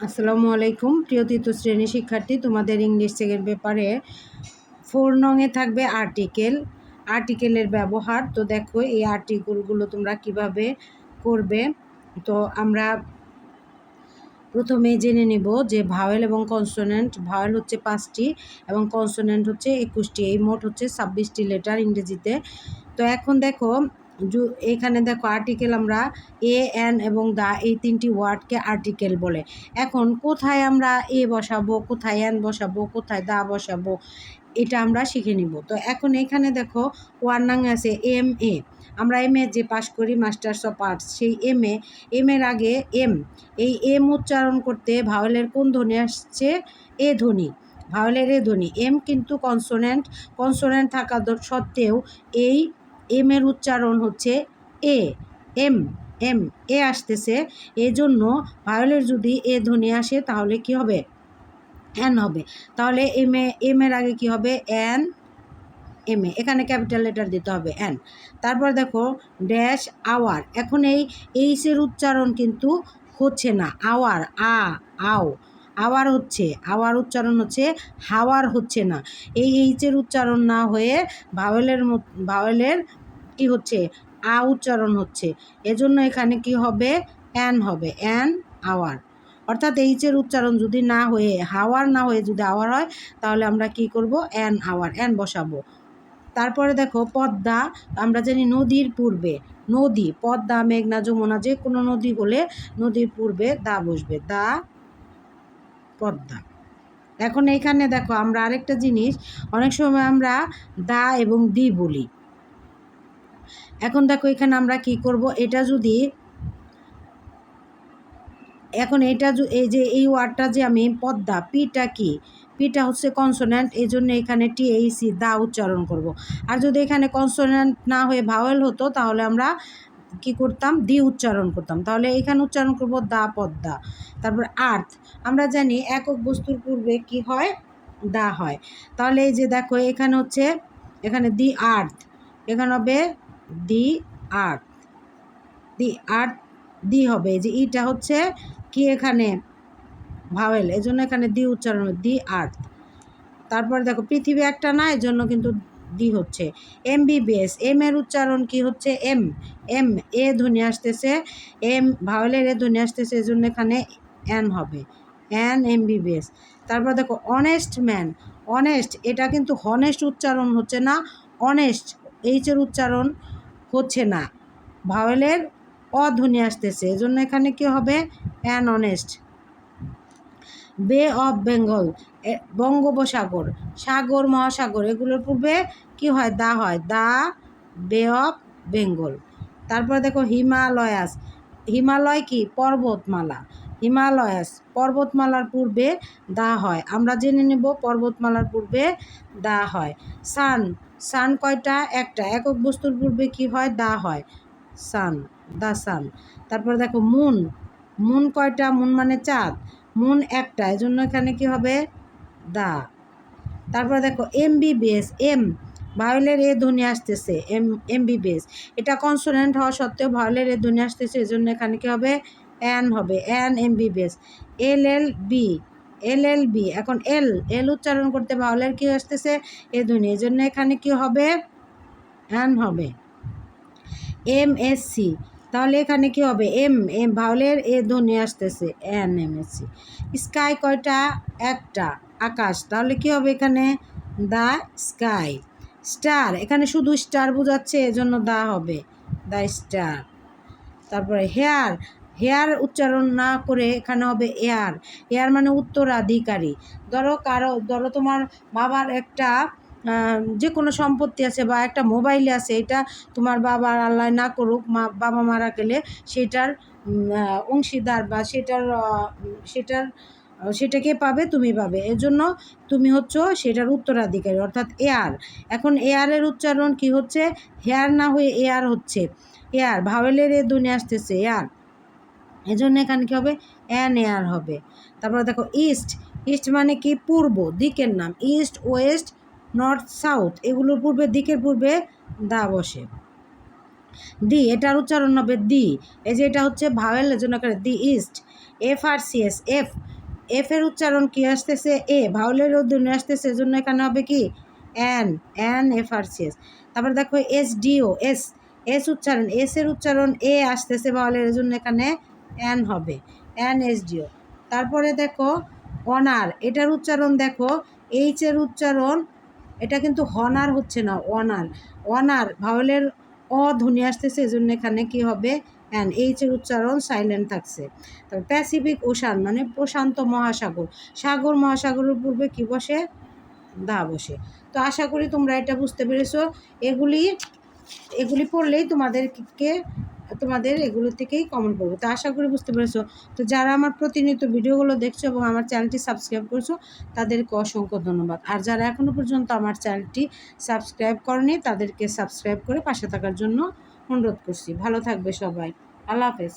আসসালামু আলাইকুম। প্রিয় তৃতীয় শ্রেণি শিক্ষার্থী, তোমাদের ইংলিশ চেকের ব্যাপারে ফোর নংয়ে থাকবে আর্টিকেল আর্টিকেলের ব্যবহার, তো দেখো এই আর্টিকেলগুলো তোমরা কীভাবে করবে? তো আমরা প্রথমে জেনে নেব যে ভাওয়েল এবং কনসোনেন্ট ভাওয়েল হচ্ছে পাঁচটি এবং কনসোনেন্ট হচ্ছে একুশটি। এই মোট হচ্ছে ছাব্বিশটি লেটার ইংরেজিতে। তো এখন দেখো এখানে দেখো আর্টিকেল আমরা এ এন এবং দা, এই তিনটি ওয়ার্ডকে আর্টিকেল বলে। এখন কোথায় আমরা এ বসাবো, কোথায় এন বসাবো, কোথায় দা বসাবো, এটা আমরা শিখে নিব। তো এখন এখানে দেখো ওয়ার নাং আছে এম এ আমরা এম এ যে পাশ করি মাস্টার্স অফ আর্টস সেই এম এ এম এর আগে এম এই এম উচ্চারণ করতে ভাওয়েলের কোন ধ্বনি আসছে? এ ধ্বনি ভাওয়েলের এ ধ্বনি। এম কিন্তু কনসোনেন্ট কনসোনেন্ট থাকা সত্ত্বেও এই এম এর উচ্চারণ হচ্ছে এ এম এম এ আসতেছে। এজন্য ভায়োলের যদি এ ধ্বনি আসে, তাহলে কি হবে? এন হবে। তাহলে এম এ এম এর আগে কি হবে? N M A. এখানে ক্যাপিটাল লেটার দিতে হবে এন তারপর দেখো ড্যাশ আওয়ার এখন এই এইচের উচ্চারণ কিন্তু হচ্ছে না। আওয়ার আ, আও। আওয়ার হচ্ছে আওয়ার উচ্চারণ হচ্ছে, হাওয়ার হচ্ছে না। এই এইচের উচ্চারণ না হয়ে ভাওয়েলের ভাওয়েলের কি হচ্ছে, আ উচ্চারণ হচ্ছে। এজন্য এখানে কি হবে অ্যান হবে অ্যান আওয়ার অর্থাৎ এইচের উচ্চারণ যদি না হয়ে, হাওয়ার না হয়ে যদি আওয়ার হয়, তাহলে আমরা কি করব অ্যান আওয়ার অ্যান বসাবো। তারপরে দেখো, পদ্মা, আমরা জানি নদীর পূর্বে, নদী, পদ্মা, মেঘনা, যমুনা যে কোনো নদী হলে নদীর পূর্বে দা বসবে। দা পদ্মা এখন এইখানে দেখো আমরা আরেকটা জিনিস, অনেক সময় আমরা দা এবং দি বলি। এখন দেখো এখানে আমরা কি করব, এটা যদি এখন এটা এই যে, এই ওয়ার্ডটা যে আমি পদ্মা পিটা কি? পিটা হচ্ছে কনসোনেন্ট এই জন্য এখানে টি এই সি, দা উচ্চারণ করব। আর যদি এখানে কনসোনেন্ট না হয়ে ভাওয়েল হতো, তাহলে আমরা কি করতাম? দি উচ্চারণ করতাম। তাহলে এখানে উচ্চারণ করব দা, পদ্মা। তারপর আর্থ। আমরা জানি একক বস্তুর পূর্বে কি হয়? দা হয়। তাহলে এই যে দেখো, এখানে হচ্ছে, এখানে দি আর্থ। এখানে হবে দি আর্থ। দি আর্থ দি হবে। এই যে ইটা হচ্ছে কি এখানে? ভাওয়েল। এজন্য এখানে দি উচ্চারণ দি আর্থ। তারপর দেখো, পৃথিবী একটা না এর জন্য কিন্তু দি হচ্ছে। এম বিবিএস এম এর উচ্চারণ কি হচ্ছে? এম। এম, এ ধ্বনি আসতেছে। এম ভাওয়েলের এ ধ্বনি আসতেছে, এজন্য এখানে এন হবে। এন, এম বিবিএস তারপর দেখো অনেস্ট ম্যান অনেস্ট এটা কিন্তু হনেস্ট উচ্চারণ হচ্ছে না। অনেস্ট এইচের উচ্চারণ হচ্ছে না। ভাওয়েলের অধ্বনি আসতেছে, এজন্য এখানে কি হবে? An honest Bay of Bengal বঙ্গোপসাগর, সাগর, মহাসাগর, এগুলোর পূর্বে কি হয়? দা হয়। দা বে অফ বেঙ্গল তারপরে দেখো হিমালয়াস। হিমালয় কি? পর্বতমালা। হিমালয়াস, পর্বতমালার পূর্বে দা হয়। আমরা জেনে নেব পর্বতমালার পূর্বে দা হয়। সান। সান কয়টা? একটা। একক বস্তুর পূর্বে কি হয়? দা হয়। সান। দা সান। তারপরে দেখো মুন। মুন কয়টা? মুন মানে চাঁদ। মুন একটা এই জন্য এখানে কি হবে? দা। তারপরে দেখো এম বিবিএস এম, ভায়োলের এ ধ্বনি আসতেছে, এম এম বিবিএস এটা কনসোনেন্ট হওয়া সত্ত্বেও ভায়োলের এ ধ্বনি আসতেছে, এজন্য এখানে কি হবে? এন হবে, N MBBS L L, B, L L, B, এখন এল এল উচ্চারণ করতে ভায়োলের কি আসতেছে? এ ধ্বনি, এজন্য এখানে কি হবে? এন হবে। M, S, C. তাহলে এখানে কি হবে? এম এম ভাওলের এ ধ্বনি আসতেছে N M S C sky কয়টা? একটা, আকাশ। তাহলে কি হবে এখানে? দা স্কাই স্টার এখানে শুধু স্টার বোঝাচ্ছে, এজন্য দা হবে। দা স্টার তারপরে হেয়ার হেয়ার উচ্চারণ না করে এখানে হবে এয়ার এয়ার মানে উত্তরাধিকারী। ধরো কারও, ধরো তোমার বাবার একটা যে কোনো সম্পত্তি আছে বা একটা মোবাইল আছে, এটা তোমার বাবার আল্লাহ না করুক, মা, বাবা মারা গেলে সেটার অংশীদার বা সেটার সেটার সেটাকে পাবে? তুমি পাবে। এজন্য তুমি হচ্ছ সেটার উত্তরাধিকারী, অর্থাৎ এয়ার এখন এয়ারের উচ্চারণ কি হচ্ছে? হেয়ার না হয়ে এয়ার হচ্ছে। এয়ার ভাওয়েলের এ দুনিয়া আসতেছে এয়ার এজন্য এখানে কী হবে? অ্যান এয়ার হবে। তারপরে দেখো ইস্ট ইস্ট মানে কি? পূর্ব, দিকের নাম। ইস্ট ওয়েস্ট নর্থ সাউথ, এগুলোর পূর্বে, দিকের পূর্বে দা বসে। দি, এটার উচ্চারণ হবে দি। এই যে এটা হচ্ছে ভাওয়েল জন্য the east. F R C S, F. F এর উচ্চারণ কি আসতেছে? এ। ভাউলের অধীনে আসতেছে এজন্য এখানে হবে কি? N. N, F R C S. তারপর দেখো, S D O S. S উচ্চারণ, এস এর উচ্চারণ এ আসতেছে ভাউলের জন্য এখানে এন হবে। এন, এস ডিও তারপরে দেখো, অনার, এটার উচ্চারণ দেখো, এইচ এর উচ্চারণ এটা কিন্তু হনার হচ্ছে না অনার অনার ভাওয়েলের অ ধ্বনি আসতেছে, এজন্য এখানে কি হবে? অ্যান এইচ এর উচ্চারণ সাইলেন্ট থাকছে। তারপর প্যাসিফিক ওশান মানে প্রশান্ত মহাসাগর। সাগর মহাসাগরের পূর্বে কি বসে? দা বসে। তো আশা করি তোমরা এটা বুঝতে পেরেছ। এগুলি এগুলি পড়লেই তোমাদেরকে তোমাদের এগুলো থেকেই কমন পড়বে তো আশা করি বুঝতে পেরেছ। তো যারা আমার প্রতিনিয়ত ভিডিওগুলো দেখছ এবং আমার চ্যানেলটি সাবস্ক্রাইব করছ, তাদেরকে অসংখ্য ধন্যবাদ। আর যারা এখনও পর্যন্ত আমার চ্যানেলটি সাবস্ক্রাইব করেনি, তাদেরকে সাবস্ক্রাইব করে পাশে থাকার জন্য অনুরোধ করছি। ভালো থাকবে সবাই। আল্লাহ হাফেজ।